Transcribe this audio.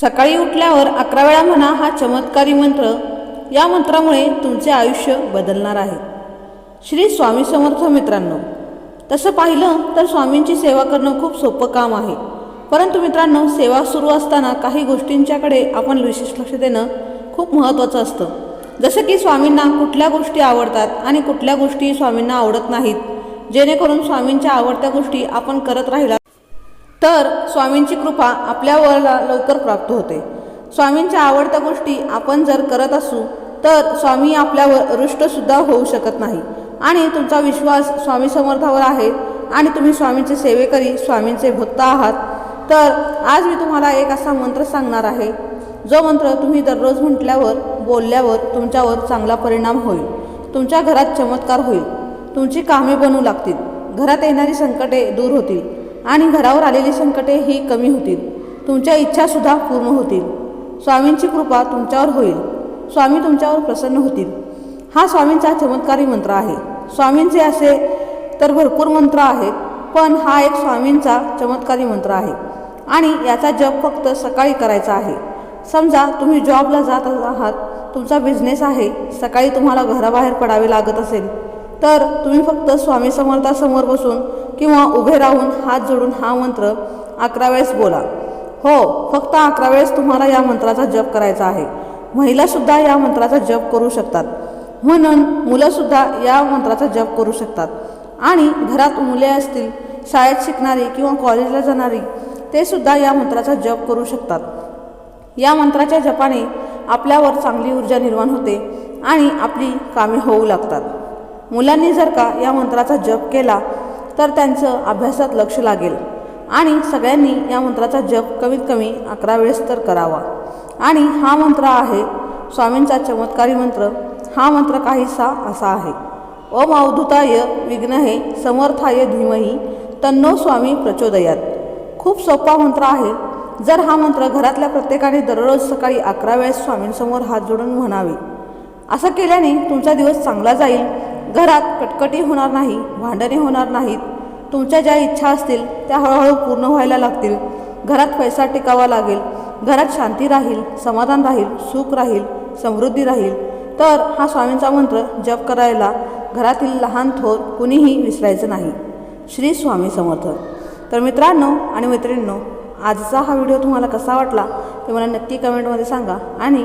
सकाळी उठल्यावर अकरा वेळा म्हणा हा चमत्कारी मंत्र. या मंत्रामुळे तुमचे आयुष्य बदलणार आहे. श्री स्वामी समर्थ मित्रांनो तसं पाहिलं तर स्वामींची सेवा करणं खूप सोपं काम आहे. परंतु मित्रांनो सेवा सुरू असताना काही गोष्टींच्याकडे आपण विशेष लक्ष देणं खूप महत्त्वाचं असतं. जसं की स्वामींना कुठल्या गोष्टी आवडतात आणि कुठल्या गोष्टी स्वामींना आवडत नाहीत जेणेकरून स्वामींच्या आवडत्या गोष्टी आपण करत राहिला तर स्वामींची कृपा आपल्यावर लवकर प्राप्त होते. स्वामींच्या आवडत्या गोष्टी आपण जर करत असू तर स्वामी आपल्यावर रुष्टसुद्धा होऊ शकत नाही. आणि तुमचा विश्वास स्वामी समर्थावर आहे आणि तुम्ही स्वामींचे सेवेकरी स्वामींचे भक्त आहात. तर आज मी तुम्हाला एक असा मंत्र सांगणार आहे. जो मंत्र तुम्ही दररोज म्हटल्यावर बोलल्यावर तुमच्यावर चांगला परिणाम होईल. तुमच्या घरात चमत्कार होईल. तुमची कामे बनू लागतील. घरात येणारी संकटे दूर होतील. आणि घरावर आलेली संकटे ही कमी होतील. तुमच्या इच्छासुद्धा पूर्ण होतील. स्वामींची कृपा तुमच्यावर होईल. स्वामी तुमच्यावर प्रसन्न होतील. हा स्वामींचा चमत्कारी मंत्र आहे. स्वामींचे असे तर भरपूर मंत्र आहेत पण हा एक स्वामींचा चमत्कारी मंत्र आहे. आणि याचा जप फक्त सकाळी करायचा आहे. समजा तुम्ही जॉबला जात आहात तुमचा बिझनेस आहे सकाळी तुम्हाला घराबाहेर पडावे लागत असेल. तर तुम्ही फक्त स्वामी समर्थासमोर बसून किंवा उभे राहून हात जोडून हा मंत्र अकरा वेळेस बोला. हो फक्त अकरा वेळेस तुम्हाला या मंत्राचा जप करायचा आहे. महिलासुद्धा या मंत्राचा जप करू शकतात. म्हणून मुलंसुद्धा या मंत्राचा जप करू शकतात. आणि घरात मुले असतील शाळेत शिकणारी किंवा कॉलेजला जाणारी ते सुद्धा या मंत्राचा जप करू शकतात. या मंत्राच्या जपाने आपल्यावर चांगली ऊर्जा निर्माण होते आणि आपली कामे होऊ लागतात. मुलांनी जर का या मंत्राचा जप केला तर त्यांचं अभ्यासात लक्ष लागेल. आणि सगळ्यांनी या मंत्राचा जप कमीत कमी अकरा वेळेस तर करावा. आणि हा मंत्र आहे स्वामींचा चमत्कारी मंत्र. हा मंत्र काहीसा असा आहे. ओम अवधूताय विघ्नहे समर्थाय धीमही तन्नो स्वामी प्रचोदयात. खूप सोपा मंत्र आहे. जर हा मंत्र घरातल्या प्रत्येकाने दररोज सकाळी अकरा वेळेस स्वामींसमोर हात जोडून म्हणावे असं केल्याने तुमचा दिवस चांगला जाईल घरात कटकटी होणार नाही भांडणे होणार नाहीत. तुमच्या ज्या इच्छा असतील त्या हळूहळू पूर्ण व्हायला लागतील. घरात पैसा टिकावा लागेल. घरात शांती राहील समाधान राहील सुख राहील समृद्धी राहील. तर हा स्वामींचा मंत्र जप करायला घरातील लहान थोर कुणीही विसरायचं नाही. श्री स्वामी समर्थ. तर मित्रांनो आणि मैत्रिणींनो आजचा हा व्हिडिओ तुम्हाला कसा वाटला ते मला नक्की कमेंटमध्ये सांगा आणि